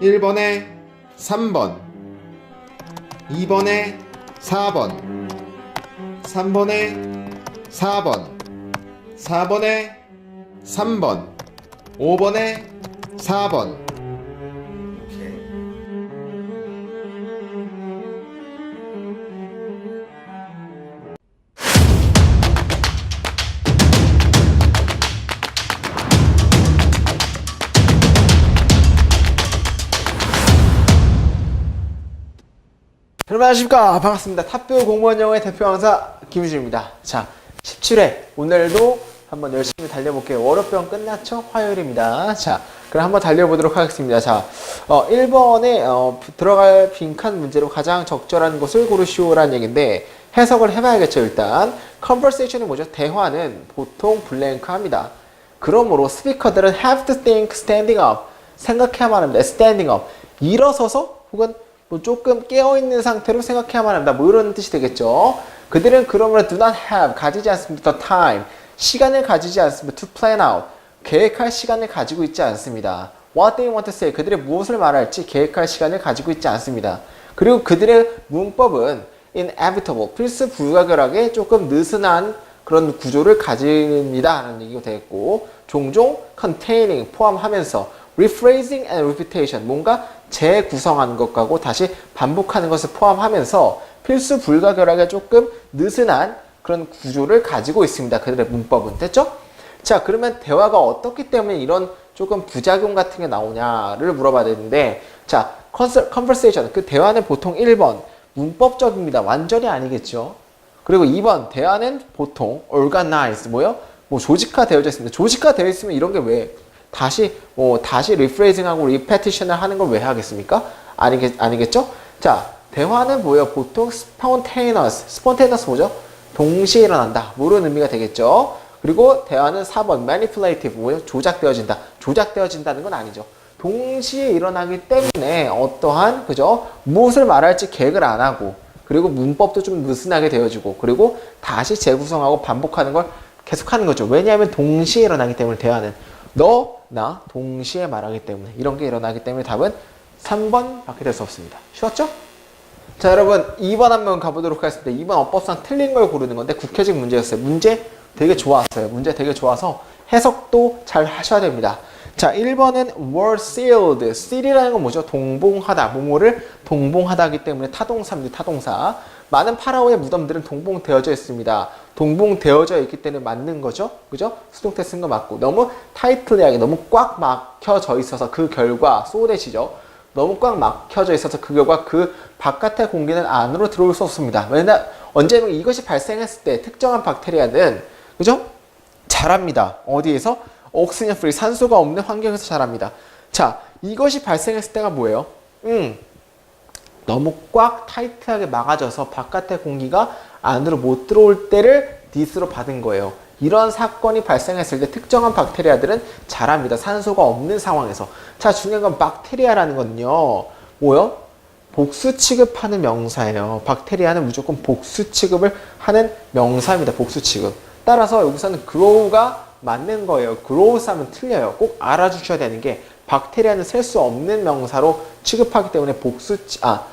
1번에 3번 2번에 4번 3번에 4번 4번에 3번 5번에 4번 안녕하십니까. 반갑습니다. 탑뷰 공무원 영어의 대표 강사 김유진입니다. 자 17회 오늘도 한번 열심히 달려볼게요. 월요병 끝났죠? 화요일입니다. 자 그럼 한번 달려보도록 하겠습니다. 자 어, 1번에 어, 들어갈 빈칸 문제로 가장 적절한 것을 고르시오라는 얘기인데 해석을 해봐야겠죠 일단. conversation이 뭐죠? 대화는 보통 블랭크 합니다. 그러므로 스피커들은 have to think standing up. 생각해야만 합니다. standing up. 일어서서 혹은 뭐 조금 깨어있는 상태로 생각해야만 합니다. 뭐 이런 뜻이 되겠죠. 그들은 그러므로 do not have, 가지지 않습니다. time, 시간을 가지지 않습니다. to plan out, 계획할 시간을 가지고 있지 않습니다. what they want to say, 그들의 무엇을 말할지 계획할 시간을 가지고 있지 않습니다. 그리고 그들의 문법은 inevitable, 필수 불가결하게 조금 느슨한 그런 구조를 가집니다. 라는 얘기가 되겠고, 종종 containing, 포함하면서 rephrasing and repetition, 뭔가 재구성하는 것하고 다시 반복하는 것을 포함하면서 필수 불가결하게 조금 느슨한 그런 구조를 가지고 있습니다. 그들의 문법은. 됐죠? 자, 그러면 대화가 어떻기 때문에 이런 조금 부작용 같은 게 나오냐를 물어봐야 되는데, 자, conversation. 그 대화는 보통 1번, 문법적입니다. 완전히 아니겠죠? 그리고 2번, 대화는 보통 organized, 뭐요? 뭐 조직화 되어져 있습니다. 조직화 되어 있으면 이런 게 왜, 다시 뭐 다시 리프레이징하고 리페티션을 하는 걸 왜 하겠습니까? 아니겠 아니겠죠? 자 대화는 뭐예요? 보통 spontaneous, spontaneous 뭐죠? 동시에 일어난다. 뭐 이런 의미가 되겠죠. 그리고 대화는 4번 manipulative 뭐예요? 조작되어진다. 조작되어진다는 건 아니죠. 동시에 일어나기 때문에 어떠한 그죠? 무엇을 말할지 계획을 안 하고 그리고 문법도 좀 느슨하게 되어지고 그리고 다시 재구성하고 반복하는 걸 계속하는 거죠. 왜냐하면 동시에 일어나기 때문에 대화는 너, 나 동시에 말하기 때문에 이런 게 일어나기 때문에 답은 3번 밖에 될 수 없습니다. 쉬웠죠? 자 여러분 2번 한번 가보도록 하겠습니다. 2번 어법상 틀린 걸 고르는 건데 국회직 문제였어요. 문제 되게 좋았어요. 문제 되게 좋아서 해석도 잘 하셔야 됩니다. 자 1번은 were sealed. seal이라는 건 뭐죠? 동봉하다. 뭐뭐를 동봉하다기 때문에 타동사입니다. 타동사. 많은 파라오의 무덤들은 동봉되어져 있습니다. 동봉되어져 있기 때문에 맞는 거죠. 그죠? 수동태 쓴 거 맞고. 너무 타이틀리하게, 너무 꽉 막혀져 있어서 그 결과, 소대시죠. 너무 꽉 막혀져 있어서 그 결과 그 바깥의 공기는 안으로 들어올 수 없습니다. 왜냐, 언제면 이것이 발생했을 때 특정한 박테리아는, 그죠? 자랍니다. 어디에서? 옥시전 프리, 산소가 없는 환경에서 자랍니다. 자, 이것이 발생했을 때가 뭐예요? 음, 너무 꽉 타이트하게 막아져서 바깥의 공기가 안으로 못 들어올 때를 디스로 받은 거예요. 이런 사건이 발생했을 때 특정한 박테리아들은 자랍니다. 산소가 없는 상황에서. 자, 중요한 건 박테리아라는 건요. 뭐요? 복수 취급하는 명사예요. 박테리아는 무조건 복수 취급을 하는 명사입니다. 복수 취급. 따라서 여기서는 grow가 맞는 거예요. growth 하면 틀려요. 꼭 알아주셔야 되는 게 박테리아는 셀 수 없는 명사로 취급하기 때문에 복수, 아,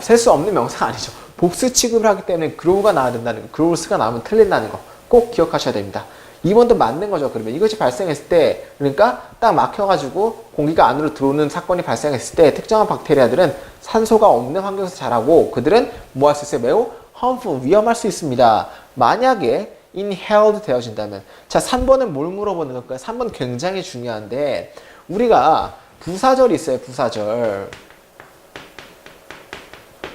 셀 수 없는 명사가 아니죠. 복수 취급을 하기 때문에 grow가 나와야 된다는 거, growth가 나오면 틀린다는 거 꼭 기억하셔야 됩니다. 2번도 맞는 거죠. 그러면 이것이 발생했을 때, 그러니까 딱 막혀가지고 공기가 안으로 들어오는 사건이 발생했을 때 특정한 박테리아들은 산소가 없는 환경에서 자라고 그들은 뭐 할 수 있어요? 매우 harmful, 위험할 수 있습니다. 만약에 inhaled 되어진다면. 자, 3번은 뭘 물어보는 걸까요? 3번 굉장히 중요한데, 우리가 부사절이 있어요, 부사절.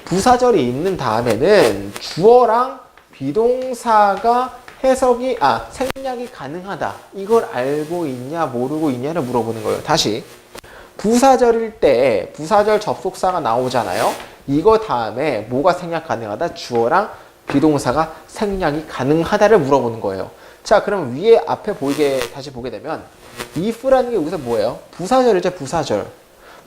부사절이 있는 다음에는 주어랑 비동사가 해석이, 아, 생략이 가능하다. 이걸 알고 있냐, 모르고 있냐를 물어보는 거예요. 다시. 부사절일 때 부사절 접속사가 나오잖아요. 이거 다음에 뭐가 생략 가능하다? 주어랑 비동사가 생략이 가능하다를 물어보는 거예요. 자, 그러면 위에 앞에 보이게 다시 보게 되면 if라는 게 여기서 뭐예요? 부사절이죠, 부사절.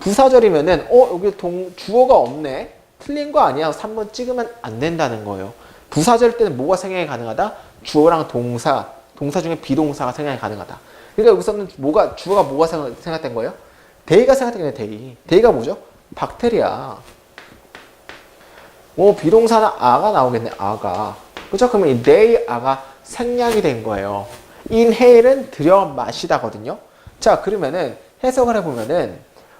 부사절이면은 어, 여기 동 주어가 없네. 틀린 거 아니야. 3번 찍으면 안 된다는 거예요. 부사절 때는 뭐가 생략이 가능하다? 주어랑 동사, 동사 중에 비동사가 생략이 가능하다. 그러니까 여기서는 뭐가 주어가 뭐가 생각, 생각된 거예요? 데이가 생각되는 데이. 데이가 뭐죠? 박테리아. 뭐 비동사는 아가 나오겠네. 아가. 그죠? 그러면 이 they 아가 생략이 된 거예요. inhale은 들여 마시다거든요. 자, 그러면은 해석을 해보면은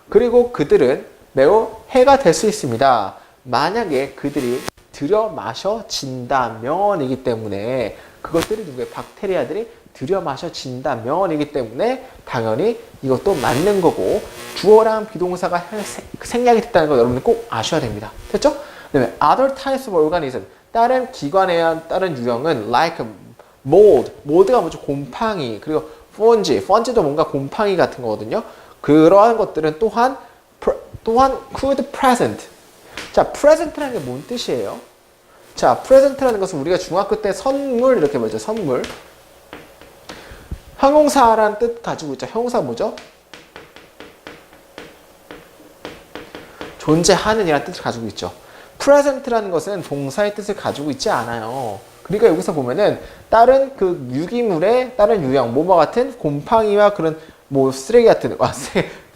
그리고 그들은 매우 해가 될 수 있습니다. 만약에 그들이 들여 마셔진다면이기 때문에 그것들이 누구의 박테리아들이 들여 마셔진다면이기 때문에 당연히 이것도 맞는 거고 주어랑 비동사가 생- 생략이 됐다는 거 여러분들 꼭 아셔야 됩니다. 됐죠? 그다음에 other types of organism 다른 기관에 의한 다른 유형은 like mold mold가 뭐죠? 곰팡이 그리고 fungi fungi도 뭔가 곰팡이 같은 거거든요. 그러한 것들은 또한 또한 could present 자 present라는 게 뭔 뜻이에요? 자 present라는 것은 우리가 중학교 때 선물 이렇게 뭐죠? 선물 형용사라는 뜻 가지고 있죠. 형용사 뭐죠? 존재하는이라는 뜻을 가지고 있죠. present라는 것은 동사의 뜻을 가지고 있지 않아요. 그러니까 여기서 보면은 다른 그 유기물의 다른 유형, 뭐뭐 같은 곰팡이와 그런 뭐 쓰레기 같은, 아,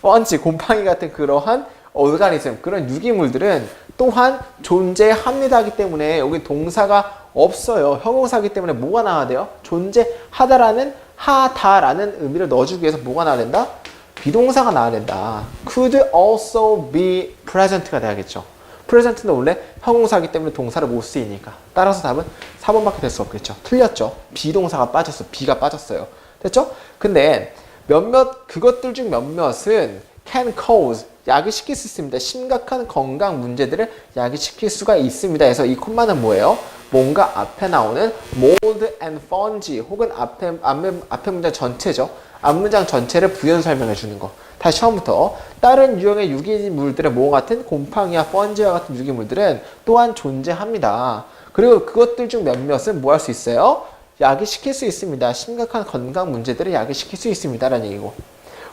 펀치, 곰팡이 같은 그러한 오르가니즘, 그런 유기물들은 또한 존재합니다 하기 때문에 여기 동사가 없어요. 형용사기 때문에 뭐가 나와야 돼요? 존재하다라는 하다라는 의미를 넣어주기 위해서 뭐가 나와야 된다? 비동사가 나와야 된다. could also be present가 돼야겠죠. present는 원래 형용사기 때문에 동사를 못 쓰이니까. 따라서 답은 4번밖에 될 수 없겠죠. 틀렸죠. 비동사가 빠졌어. 비가 빠졌어요. 됐죠? 근데 몇몇 그것들 중 몇몇은 can cause 야기시킬 수 있습니다. 심각한 건강 문제들을 야기시킬 수가 있습니다. 그래서 이 콤마는 뭐예요? 뭔가 앞에 나오는 mold and fungi 혹은 앞에 앞에, 앞에 문장 전체죠. 앞문장 전체를 부연 설명해 주는 거. 다시 처음부터 다른 유형의 유기물들의 모 같은 곰팡이와 펀지와 같은 유기물들은 또한 존재합니다. 그리고 그것들 중 몇몇은 뭐 할 수 있어요? 야기시킬 수 있습니다. 심각한 건강 문제들을 야기시킬 수 있습니다 라는 얘기고.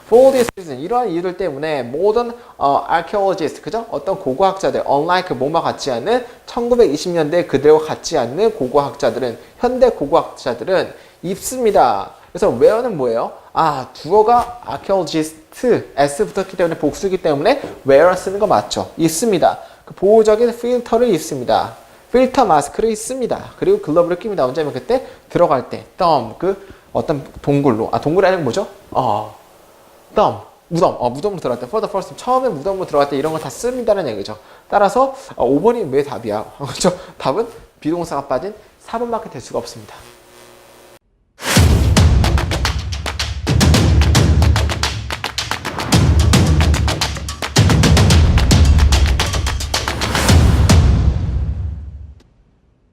For this reason, 이러한 이유들 때문에 모든 어, archaeologist, 그죠? 어떤 고고학자들, unlike 뭐마 같지 않은 1920년대 그들과 같지 않는 고고학자들은 현대 고고학자들은 있습니다. 그래서 where는 뭐예요? 아, 주어가 archaeologist, s 붙었기 때문에 복수기 때문에 where 쓰는 거 맞죠? 있습니다. 그 보호적인 필터를 입습니다. 필터 마스크를 있습니다. 그리고 글러브를 낍니다. 언제면 그때 들어갈 때, thumb, 그 어떤 동굴로, 아, 동굴이 아니고 뭐죠? 어, thumb, 무덤, 어, 무덤으로 들어갈 때, for the first time, 처음에 무덤으로 들어갈 때 이런 거 다 씁니다는 얘기죠. 따라서 어, 5번이 왜 답이야? 그렇죠? 답은 비동사가 빠진 4번밖에 될 수가 없습니다.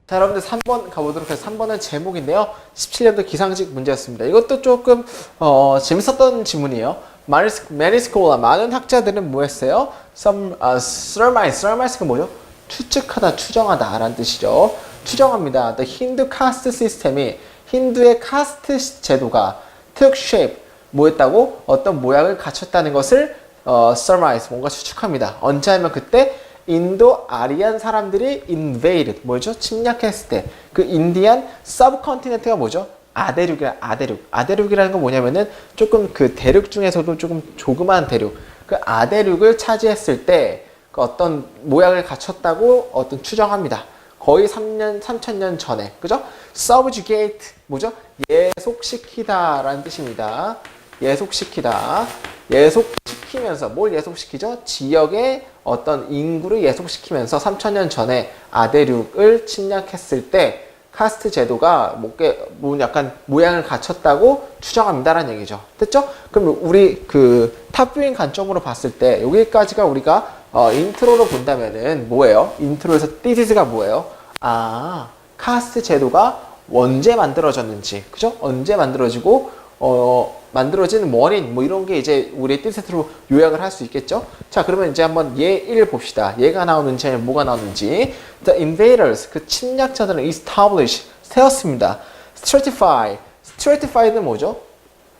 자, 여러분들 3번 가보도록 해서 3번은 제목인데요. 17년도 기상직 문제였습니다. 이것도 조금 어, 재밌었던 지문이에요. 마니스콜라 많은 학자들은 뭐 했어요? Some, uh, surmise, surmise가 뭐죠? 추측하다, 추정하다 라는 뜻이죠. 추정합니다. The 힌두 카스트 시스템이 힌두의 카스트 제도가 took shape 뭐 했다고? 어떤 모양을 갖췄다는 것을 어, surmise, 뭔가 추측합니다. 언제 하면 그때 인도 아리안 사람들이 invaded 뭐죠? 침략했을 때 그 인디안 서브컨티넨트가 뭐죠? 아대륙이라 아대륙. 아대륙이라는 건 뭐냐면은 조금 그 대륙 중에서도 조금 조그만 대륙. 그 아대륙을 차지했을 때 그 어떤 모양을 갖췄다고 어떤 추정합니다. 거의 3년, 3천년 전에. 그죠? subjugate 뭐죠? 예속시키다라는 뜻입니다. 예속시키다. 예속시키면서 뭘 예속시키죠? 지역의 어떤 인구를 예속시키면서 3천년 전에 아대륙을 침략했을 때 카스트 제도가 뭐게 뭐 약간 모양을 갖췄다고 추정합니다라는 얘기죠. 됐죠? 그럼 우리 그 탑뷰잉 관점으로 봤을 때 여기까지가 우리가 어, 인트로로 본다면은 뭐예요? 인트로에서 thesis가 뭐예요? 아, 카스트 제도가 언제 만들어졌는지, 그죠? 언제 만들어지고 어, 만들어진 원인 뭐 이런 게 이제 우리 띠셋으로 요약을 할 수 있겠죠? 자, 그러면 이제 한번 얘1 봅시다. 얘가 나오는지 아니면 뭐가 나오는지. The invaders, 그 침략자들은 establish, 세웠습니다. stratify, stratified는 뭐죠?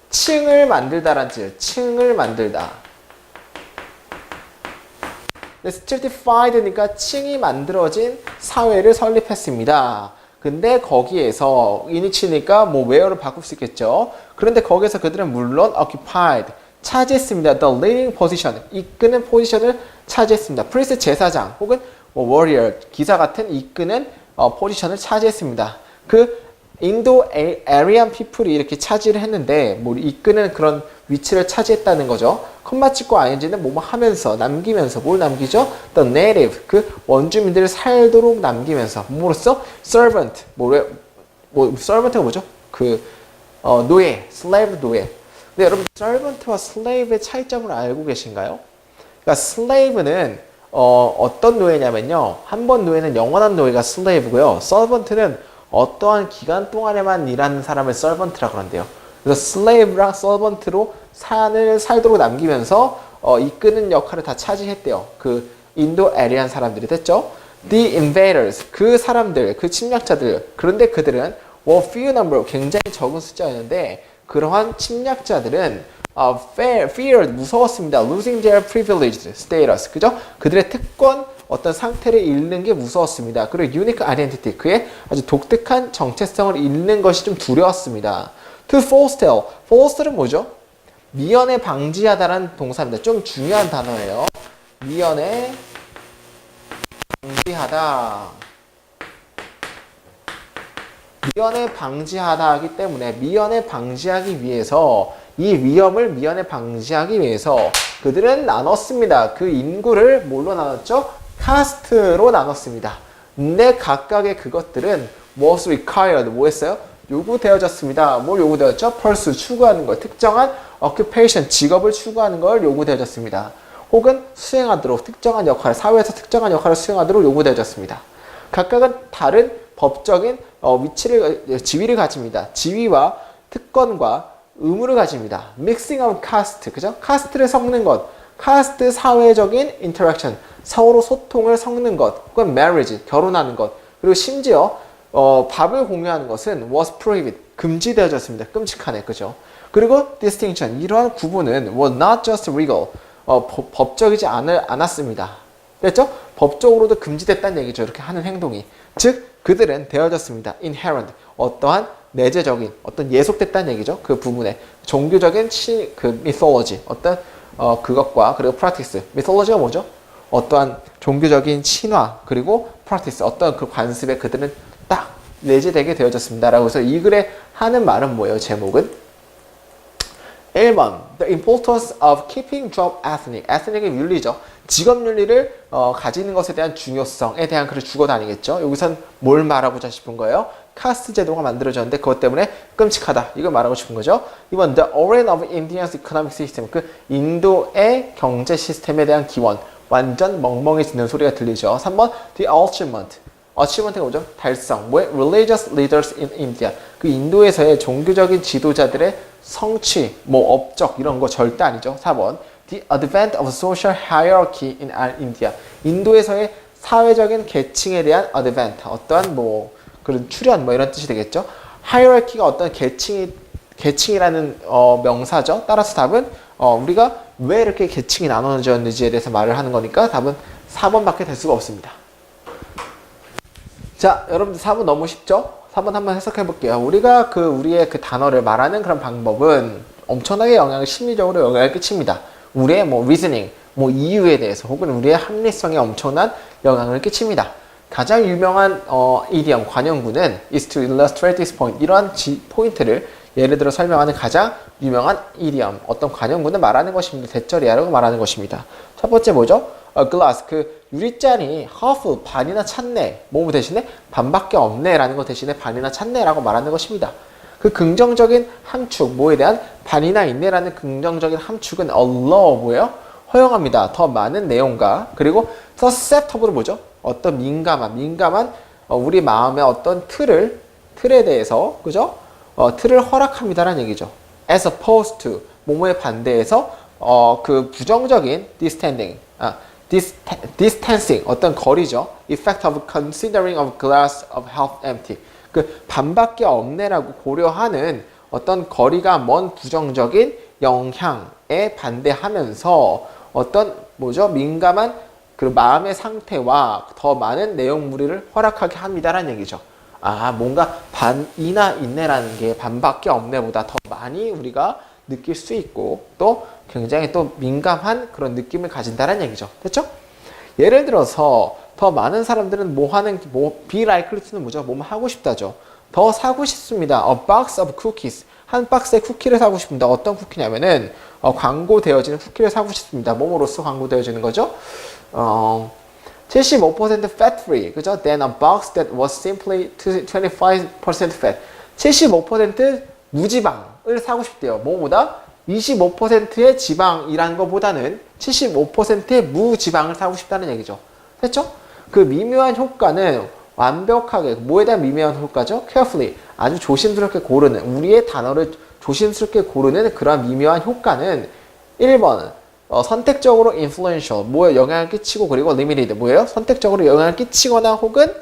층을 만들다란 뜻, 층을 만들다. stratified니까 층이 만들어진 사회를 설립했습니다. 근데 거기에서 이니치니까 뭐 where를 바꿀 수 있겠죠. 그런데 거기서 그들은 물론 occupied 차지했습니다. The leading position. 이끄는 포지션을 차지했습니다. 프리스 제사장 혹은 뭐 warrior 기사 같은 이끄는 어, 포지션을 차지했습니다. 그 인도 에- 아리안 피플이 이렇게 차지를 했는데 뭐 이끄는 그런 위치를 차지했다는 거죠. 컴마 찍고 ing는 뭐뭐 하면서 남기면서 뭘 남기죠? The native 그 원주민들을 살도록 남기면서 뭐로써 servant 뭐래 뭐 servant가 뭐죠? 그 어, 노예, slave 노예. 근데 여러분 servant와 slave의 차이점을 알고 계신가요? 그러니까 slave는 어, 어떤 노예냐면요. 한 번 노예는 영원한 노예가 slave고요. servant는 어떠한 기간 동안에만 일하는 사람을 servant라 그런대요. 그래서 slave랑 servant로 산을 살도록 남기면서 어, 이끄는 역할을 다 차지했대요. 그 인도 에리안 사람들이 됐죠. The invaders 그 사람들 그 침략자들 그런데 그들은 were few number 굉장히 적은 숫자였는데 그러한 침략자들은 어, fear, feared 무서웠습니다. losing their privileged status 그죠? 그들의 특권 어떤 상태를 잃는 게 무서웠습니다. 그리고 unique identity 그의 아주 독특한 정체성을 잃는 것이 좀 두려웠습니다. to forestel forestel은 뭐죠? 미연에 방지하다라는 동사입니다. 좀 중요한 단어예요. 미연에 방지하다. 미연에 방지하다 하기 때문에 미연에 방지하기 위해서 이 위험을 미연에 방지하기 위해서 그들은 나눴습니다. 그 인구를 뭘로 나눴죠? 카스트로 나눴습니다. 근데 각각의 그것들은 was required 뭐 했어요? 요구되어졌습니다. 뭘 요구되었죠? pursue 추구하는 것, 특정한 occupation 직업을 추구하는 걸 요구되어졌습니다. 혹은 수행하도록 특정한 역할, 사회에서 특정한 역할을 수행하도록 요구되어졌습니다. 각각은 다른 법적인 어, 위치를 지위를 가집니다. 지위와 특권과 의무를 가집니다. mixing of caste, 그죠? 카스트를 섞는 것, 카스트 사회적인 interaction, 서로 소통을 섞는 것, 혹은 marriage, 결혼하는 것, 그리고 심지어 어, 밥을 공유하는 것은 was prohibited, 금지되어졌습니다. 끔찍하네, 그죠? 그리고 distinction, 이러한 구분은 was not just legal, 어, 법- 법적이지 않을, 않았습니다. 그랬죠? 법적으로도 금지됐다는 얘기죠. 이렇게 하는 행동이. 즉, 그들은 되어졌습니다. inherent. 어떠한 내재적인, 어떤 예속됐다는 얘기죠. 그 부분에. 종교적인 치, 그 mythology. 어떤, 어, 그것과, 그리고 practice. mythology가 뭐죠? 어떠한 종교적인 신화, 그리고 practice. 어떤 그 관습에 그들은 딱 내재되게 되어졌습니다. 라고 해서 이 글에 하는 말은 뭐예요? 제목은? 1번 The importance of keeping job ethnic. ethnic의 윤리죠. 직업 윤리를 어, 가지는 것에 대한 중요성에 대한 글을 주고 다니겠죠. 여기선 뭘 말하고자 싶은 거예요? 카스트 제도가 만들어졌는데 그것 때문에 끔찍하다. 이걸 말하고 싶은 거죠. 2번 The origin of India's economic system. 그 인도의 경제 시스템에 대한 기원. 완전 멍멍해지는 소리가 들리죠. 3번 The achievement. achievement가 뭐죠? 달성. 뭐의 religious leaders in India. 그 인도에서의 종교적인 지도자들의 성취, 뭐 업적 이런 거 절대 아니죠. 4번. The advent of social hierarchy in India. 인도에서의 사회적인 계층에 대한 advent. 어떠한 뭐 그런 출현 뭐 이런 뜻이 되겠죠. hierarchy가 어떤 계층이 계층이라는 어, 명사죠. 따라서 답은 어, 우리가 왜 이렇게 계층이 나눠졌는지에 대해서 말을 하는 거니까 답은 4번밖에 될 수가 없습니다. 자, 여러분들 4번 너무 쉽죠? 4번 한번 해석해 볼게요. 우리가 그 우리의 그 단어를 말하는 그런 방법은 엄청나게 영향을 심리적으로 영향을 끼칩니다. 우리의 뭐 reasoning, 뭐 이유에 대해서 혹은 우리의 합리성에 엄청난 영향을 끼칩니다. 가장 유명한 어, idiom 관용구는 is to illustrate this point. 이러한 지, 포인트를 예를 들어 설명하는 가장 유명한 idiom 어떤 관용구는 말하는 것입니다. 대절이야라고 말하는 것입니다. 첫 번째 뭐죠? 어, glass 그 유리잔이 half 반이나 찼네. 뭐 대신에 반밖에 없네 라는 것 대신에 반이나 찼네 라고 말하는 것입니다. 그 긍정적인 함축 뭐에 대한 반이나 있네 라는 긍정적인 함축은 allow 뭐예요? 허용합니다. 더 많은 내용과 그리고 susceptible 뭐죠? 어떤 민감한 민감한 어, 우리 마음의 어떤 틀을 틀에 대해서 그죠? 어, 틀을 허락합니다라는 얘기죠. As opposed to 뭐뭐에 반대해서 어, 그 부정적인 distancing 아, dis, distancing 어떤 거리죠. effect of considering of glass of half empty 그 반밖에 없네라고 고려하는 어떤 거리가 먼 부정적인 영향에 반대하면서 어떤 뭐죠 민감한 그 마음의 상태와 더 많은 내용물을 허락하게 합니다라는 얘기죠. 아 뭔가 반이나 있네라는 게 반밖에 없네보다 더 많이 우리가 느낄 수 있고 또 굉장히 또 민감한 그런 느낌을 가진다는 얘기죠. 됐죠? 예를 들어서 더 많은 사람들은 뭐 하는 뭐 to는 뭐죠? 뭐 하고 싶다죠. 더 사고 싶습니다. A box of cookies. 한 박스의 쿠키를 사고 싶습니다. 어떤 쿠키냐면은 어, 광고되어지는 쿠키를 사고 싶습니다. 몸으로써 광고되어지는 거죠. 어, 75% fat free. 그죠? Then a box that was simply 25% fat. 75% 무지방을 사고 싶대요. 뭐보다 25%의 지방이라는 것보다는 75%의 무지방을 사고 싶다는 얘기죠. 됐죠? 그 미묘한 효과는 완벽하게 뭐에 대한 미묘한 효과죠? carefully 아주 조심스럽게 고르는 우리의 단어를 조심스럽게 고르는 그런 미묘한 효과는 1번 어, 선택적으로 influential 뭐에 영향을 끼치고 그리고 limited 뭐예요? 선택적으로 영향을 끼치거나 혹은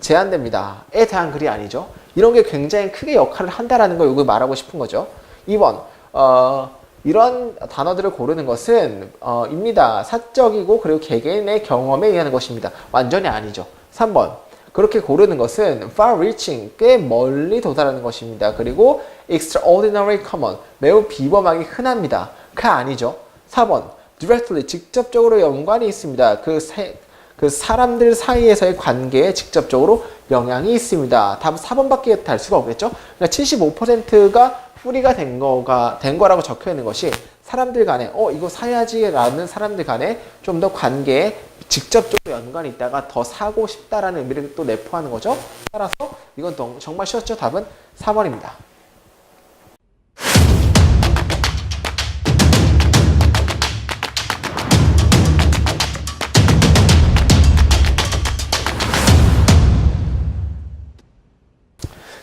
제한됩니다. 에 대한 글이 아니죠. 이런 게 굉장히 크게 역할을 한다라는 걸 여기 말하고 싶은 거죠. 2번 어, 이런 단어들을 고르는 것은 어, 입니다. 사적이고 그리고 개개인의 경험에 의한 것입니다. 완전히 아니죠. 3번 그렇게 고르는 것은 far reaching 꽤 멀리 도달하는 것입니다. 그리고 extraordinary common 매우 비범하게 흔합니다. 그 아니죠. 4번 directly 직접적으로 연관이 있습니다. 그, 세, 그 사람들 사이에서의 관계에 직접적으로 영향이 있습니다. 답은 4번밖에 달 수가 없겠죠. 그러니까 75%가 뿌리가 된 거가 된 거라고 적혀 있는 것이 사람들 간에 어 이거 사야지라는 사람들 간에 좀 더 관계에 직접적으로 연관이 있다가 더 사고 싶다라는 의미를 또 내포하는 거죠. 따라서 이건 동- 정말 쉬웠죠. 답은 4번입니다.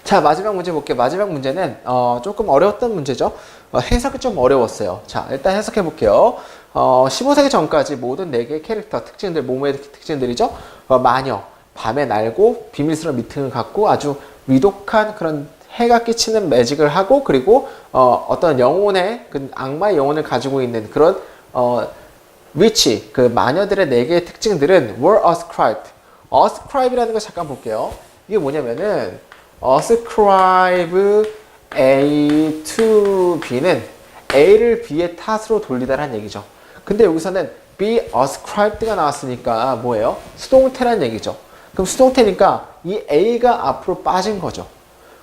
자 마지막 문제 볼게요. 마지막 문제는 어, 조금 어려웠던 문제죠. 어, 해석이 좀 어려웠어요. 자 일단 해석해 볼게요. 어, 15세기 전까지 모든 4개의 캐릭터 특징들, 몸의 특징들이죠. 어, 마녀, 밤에 날고 비밀스러운 미팅을 갖고 아주 위독한 그런 해가 끼치는 매직을 하고 그리고 어, 어떤 영혼의 그 악마의 영혼을 가지고 있는 그런 어, 위치 그 마녀들의 네 개의 특징들은 were ascribed. ascribe이라는 거 잠깐 볼게요. 이게 뭐냐면은 ascribe A to B는 A를 B의 탓으로 돌리다라는 얘기죠. 근데 여기서는 be ascribed가 나왔으니까 뭐예요? 수동태란 얘기죠. 그럼 수동태니까 이 A가 앞으로 빠진 거죠.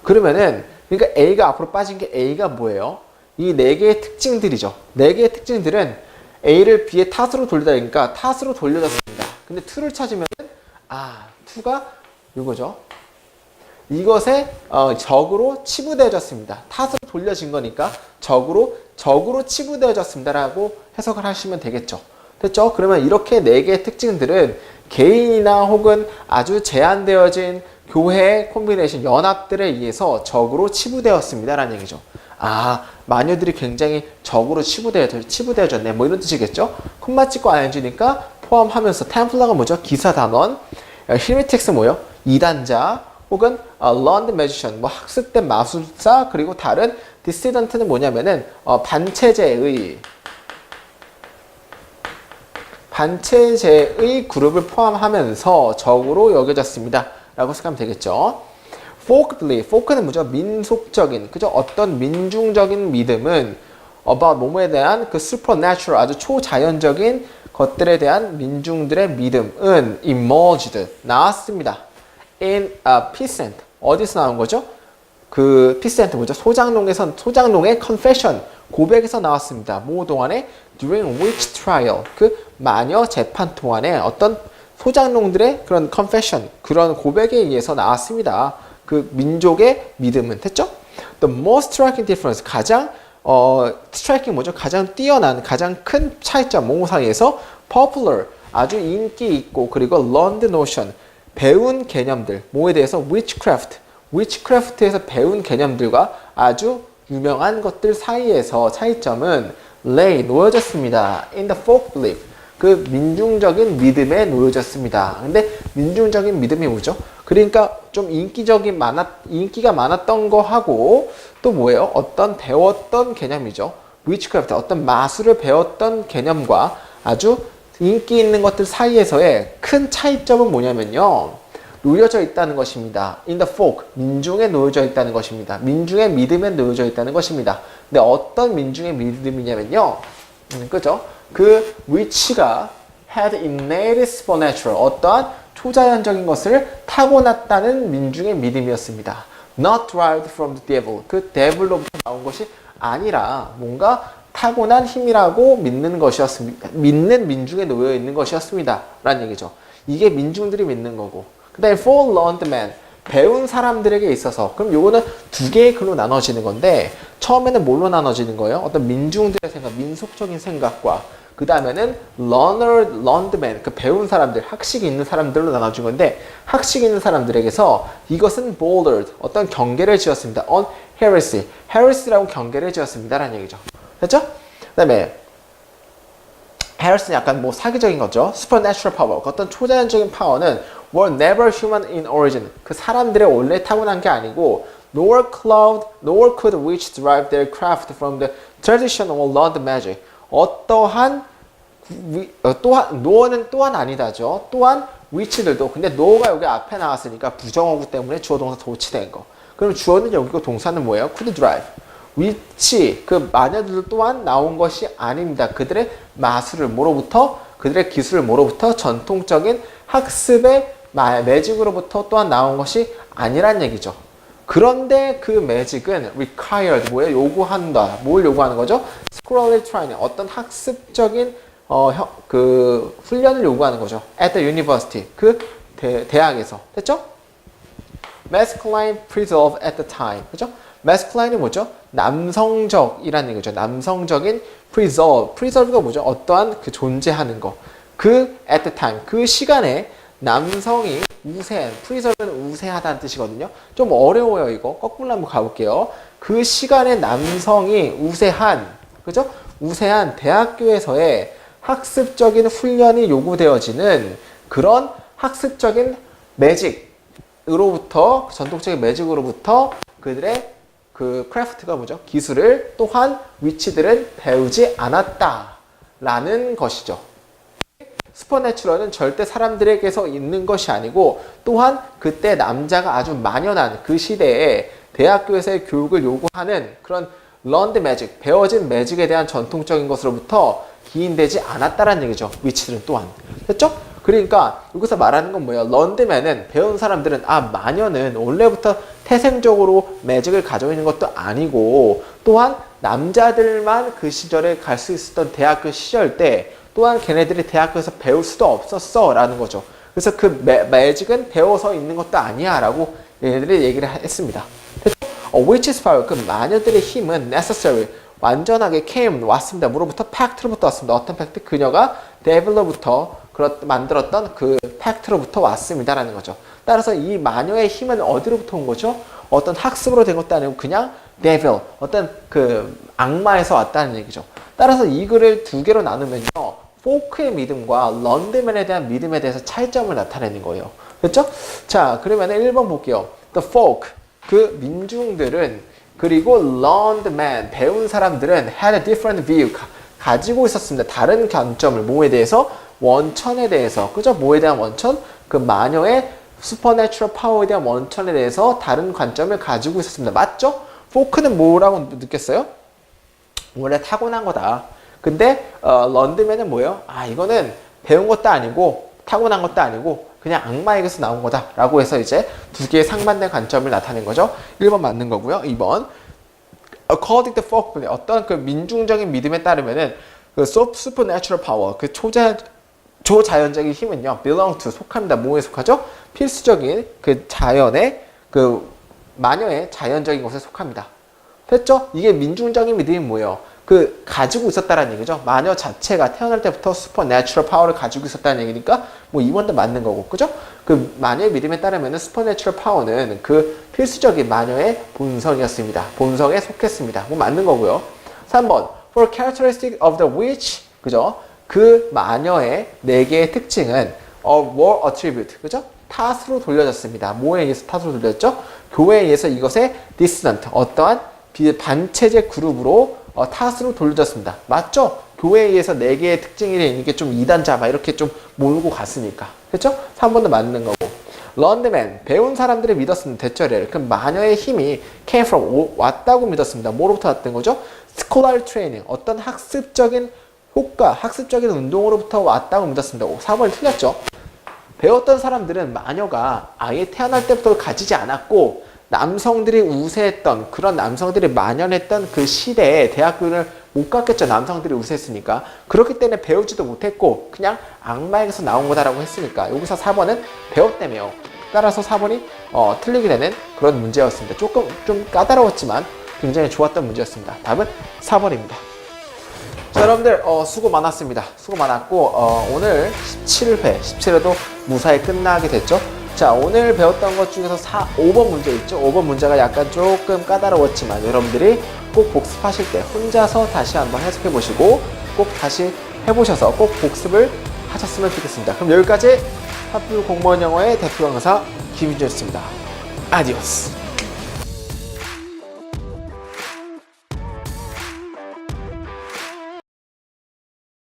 그러면은 그러니까 A가 앞으로 빠진 게 A가 뭐예요? 이 네 개의 특징들이죠. 네 개의 특징들은 A를 B의 탓으로 돌리다 보니까 탓으로 돌려졌습니다. 근데 2를 찾으면 아 2가 이거죠. 이것에 어, 적으로 치부되어졌습니다. 탓으로 돌려진 거니까 적으로 적으로 치부되어졌습니다라고 해석을 하시면 되겠죠. 됐죠? 그러면 이렇게 네 개의 특징들은 개인이나 혹은 아주 제한되어진 교회 콤비네이션 연합들에 의해서 적으로 치부되었습니다라는 얘기죠. 아 마녀들이 굉장히 적으로 치부되어 치부되어졌네. 뭐 이런 뜻이겠죠? 콤마 찍고 ing니까 포함하면서 템플러가 뭐죠? 기사 단원. 히미텍스 뭐요? 이단자 혹은 어, learned magician, 뭐 학습된 마술사 그리고 다른 dissident는 뭐냐면은 어, 반체제의 반체제의 그룹을 포함하면서 적으로 여겨졌습니다. 라고 생각하면 되겠죠. folk belief, folk는 뭐죠? 민속적인, 그죠? 어떤 민중적인 믿음은 about 뭐뭐에 대한 그 supernatural, 아주 초자연적인 것들에 대한 민중들의 믿음은 emerged, 나왔습니다. In a peasant. 어디서 나온 거죠? 그 peasant 뭐죠? 소장농에서 소장농의 confession 고백에서 나왔습니다. 뭐 동안에 during witch trial 그 마녀 재판 동안에 어떤 소장농들의 그런 confession 그런 고백에 의해서 나왔습니다. 그 민족의 믿음은 됐죠? The most striking difference 가장 어 striking 뭐죠? 가장 뛰어난 가장 큰 차이점 사이에서 popular 아주 인기 있고 그리고 learned notion 배운 개념들 뭐에 대해서 witchcraft witchcraft에서 배운 개념들과 아주 유명한 것들 사이에서 차이점은 lay 놓여졌습니다. in the folk belief 그 민중적인 믿음에 놓여졌습니다. 근데 민중적인 믿음이 뭐죠? 그러니까 좀 인기적인 많았 인기가 많았던 거 하고 또 뭐예요? 어떤 배웠던 개념이죠. witchcraft 어떤 마술을 배웠던 개념과 아주 인기 있는 것들 사이에서의 큰 차이점은 뭐냐면요. 놓여져 있다는 것입니다. In the folk, 민중에 놓여져 있다는 것입니다. 민중의 믿음에 놓여져 있다는 것입니다. 근데 어떤 민중의 믿음이냐면요. 음, 그죠? 그 위치가 had innate supernatural, 어떠한 초자연적인 것을 타고났다는 민중의 믿음이었습니다. Not derived from the devil, 그 devil로부터 나온 것이 아니라 뭔가 타고난 힘이라고 믿는 것이었습니다. 믿는 민중에 놓여 있는 것이었습니다. 라는 얘기죠. 이게 민중들이 믿는 거고. 그 다음에 for learned men, 배운 사람들에게 있어서 그럼 요거는 두 개의 글로 나눠지는 건데 처음에는 뭘로 나눠지는 거예요? 어떤 민중들의 생각, 민속적인 생각과 그 다음에는 learner, learned men, 그 배운 사람들, 학식이 있는 사람들로 나눠진 건데 학식이 있는 사람들에게서 이것은 bouldered, 어떤 경계를 지었습니다. on heresy, heresy라고 경계를 지었습니다 라는 얘기죠. 됐죠? 그 다음에 헤럴스는 약간 뭐 사기적인 거죠. supernatural power. 그 어떤 초자연적인 파워는 were never human in origin. 그 사람들의 원래 타고난 게 아니고 nor cloud, nor could which derive their craft from the traditional learned magic. 어떠한 위, 어, 또한 노어는 또한 아니다죠. 또한 위치들도 근데 노어가 여기 앞에 나왔으니까 부정어구 때문에 주어 동사 도치된 거. 그럼 주어는 여기고 동사는 뭐예요? could drive. 위치 그 마녀들 또한 나온 것이 아닙니다. 그들의 마술을 뭐로부터 그들의 기술을 뭐로부터 전통적인 학습의 마- 매직으로부터 또한 나온 것이 아니란 얘기죠. 그런데 그 매직은 required 뭐예요? 요구한다. 뭘 요구하는 거죠? scholarly training 어떤 학습적인 어, 혀- 그 훈련을 요구하는 거죠. at the university 그 대, 대학에서 됐죠? masculine preserve at the time. 그죠? Masculine이 뭐죠? 남성적이라는 얘기죠. 남성적인 preserve. preserve가 뭐죠? 어떠한 그 존재하는 거. 그 at the time. 그 시간에 남성이 우세한, preserve는 우세하다는 뜻이거든요. 좀 어려워요, 이거. 거꾸로 한번 가볼게요. 그 시간에 남성이 우세한, 그죠? 우세한 대학교에서의 학습적인 훈련이 요구되어지는 그런 학습적인 매직으로부터 전통적인 매직으로부터 그들의 그 크래프트가 뭐죠? 기술을 또한 위치들은 배우지 않았다 라는 것이죠. 슈퍼내추럴은 절대 사람들에게서 있는 것이 아니고 또한 그때 남자가 아주 만연한 그 시대에 대학교에서의 교육을 요구하는 그런 런드 매직, 배워진 매직에 대한 전통적인 것으로부터 기인되지 않았다라는 얘기죠. 위치들은 또한. 됐죠? 그러니까 여기서 말하는 건 뭐예요? 런드맨은 배운 사람들은 아 마녀는 원래부터 태생적으로 매직을 가지고 있는 것도 아니고 또한 남자들만 그 시절에 갈 수 있었던 대학교 시절 때 또한 걔네들이 대학교에서 배울 수도 없었어 라는 거죠. 그래서 그 매, 매직은 배워서 있는 것도 아니야 라고 얘네들이 얘기를 했습니다. 어, which is power 그 마녀들의 힘은 necessary 완전하게 came 왔습니다. 무로부터 팩트로부터 왔습니다. 어떤 팩트? 그녀가 devil로부터 그렇, 만들었던 그 팩트로부터 왔습니다라는 거죠. 따라서 이 마녀의 힘은 어디로부터 온 거죠? 어떤 학습으로 된 것도 아니고 그냥 devil 어떤 그 악마에서 왔다는 얘기죠. 따라서 이 글을 두 개로 나누면요. 포크의 믿음과 런드맨에 대한 믿음에 대해서 차이점을 나타내는 거예요. 그렇죠? 자, 그러면 1번 볼게요. The folk, 그 민중들은 그리고 learned man, 배운 사람들은 had a different view, 가, 가지고 있었습니다. 다른 관점을, 뭐에 대해서? 원천에 대해서. 그죠? 뭐에 대한 원천? 그 마녀의 supernatural power에 대한 원천에 대해서 다른 관점을 가지고 있었습니다. 맞죠? 포크는 뭐라고 느꼈어요? 원래 타고난 거다. 근데 어, 런드맨은 뭐예요? 아 이거는 배운 것도 아니고 타고난 것도 아니고 그냥 악마에게서 나온 거다 라고 해서 이제 두 개의 상반된 관점을 나타낸 거죠. 1번 맞는 거고요. 2번 according to folk 어떤 그 민중적인 믿음에 따르면은 그 supernatural power 그 초자 초자연적인 힘은요 belong to 속합니다. 뭐에 속하죠? 필수적인 그 자연의 그 마녀의 자연적인 것에 속합니다. 됐죠? 이게 민중적인 믿음이 뭐예요? 그 가지고 있었다라는 얘기죠. 마녀 자체가 태어날 때부터 슈퍼 내추럴 파워를 가지고 있었다는 얘기니까 뭐 이번도 맞는 거고, 그죠? 그 마녀의 믿음에 따르면 슈퍼 내추럴 파워는 그 필수적인 마녀의 본성이었습니다. 본성에 속했습니다. 뭐 맞는 거고요. 3번 for characteristic of the witch, 그죠? 그 마녀의 네 개의 특징은 of war attribute, 그죠? 탓으로 돌려졌습니다. 뭐에 의해서 탓으로 돌렸죠? 교회에 의해서 이것의 dissonant, 어떠한 비- 반체제 그룹으로 어, 탓으로 돌려졌습니다. 맞죠? 교회에 의해서 네 개의 특징이 있는 게좀 이단자 막 이렇게 좀 몰고 갔으니까. 그렇죠? 3번도 맞는 거고. 런드맨 배운 사람들이 믿었습니다. 대절이에요. 그럼 마녀의 힘이 came from 오- 왔다고 믿었습니다. 뭐로부터 왔던 거죠? scholar training 어떤 학습적인 효과, 학습적인 운동으로부터 왔다고 믿었습니다. 4번이 틀렸죠. 배웠던 사람들은 마녀가 아예 태어날 때부터 가지지 않았고 남성들이 우세했던 그런 남성들이 만연했던 그 시대에 대학교를 못 갔겠죠. 남성들이 우세했으니까. 그렇기 때문에 배우지도 못했고 그냥 악마에게서 나온 거다라고 했으니까. 여기서 4번은 배웠다며요. 따라서 4번이 어, 틀리게 되는 그런 문제였습니다. 조금 좀 까다로웠지만 굉장히 좋았던 문제였습니다. 답은 4번입니다. 자, 여러분들 어, 수고 많았습니다. 수고 많았고 어, 오늘 17회, 17회도 무사히 끝나게 됐죠. 자, 오늘 배웠던 것 중에서 4, 5번 문제 있죠. 5번 문제가 약간 조금 까다로웠지만 여러분들이 꼭 복습하실 때 혼자서 다시 한번 해석해 보시고 꼭 다시 해보셔서 꼭 복습을 하셨으면 좋겠습니다. 그럼 여기까지 학교 공무원 영어의 대표 강사 김윤주였습니다. 아디오스.